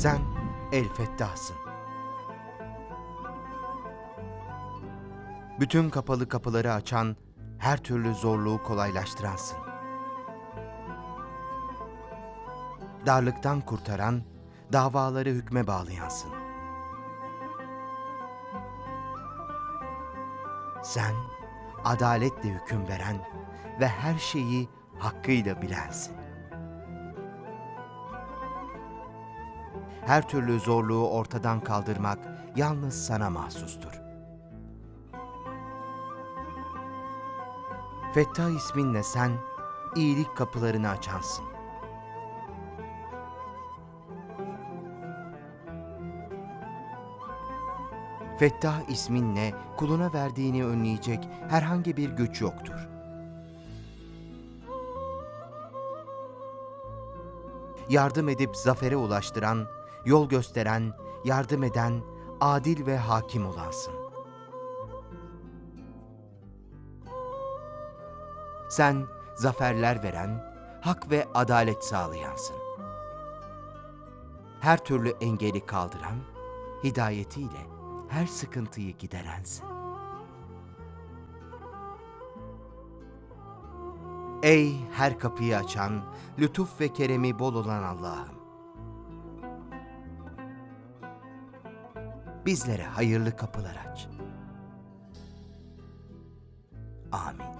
Sen El Fettah'sın. Bütün kapalı kapıları açan, her türlü zorluğu kolaylaştıransın. Darlıktan kurtaran, davaları hükme bağlayansın. Sen adaletle hüküm veren ve her şeyi hakkıyla bilensin. Her türlü zorluğu ortadan kaldırmak yalnız sana mahsustur. Fettah isminle sen iyilik kapılarını açansın. Fettah isminle kuluna verdiğini önleyecek herhangi bir güç yoktur. Yardım edip zafere ulaştıran, yol gösteren, yardım eden, adil ve hakim olansın. Sen zaferler veren, hak ve adalet sağlayansın. Her türlü engeli kaldıran, hidayetiyle her sıkıntıyı giderensin. Ey her kapıyı açan, lütuf ve keremi bol olan Allah'ım. bizlere hayırlı kapılar aç. Amin.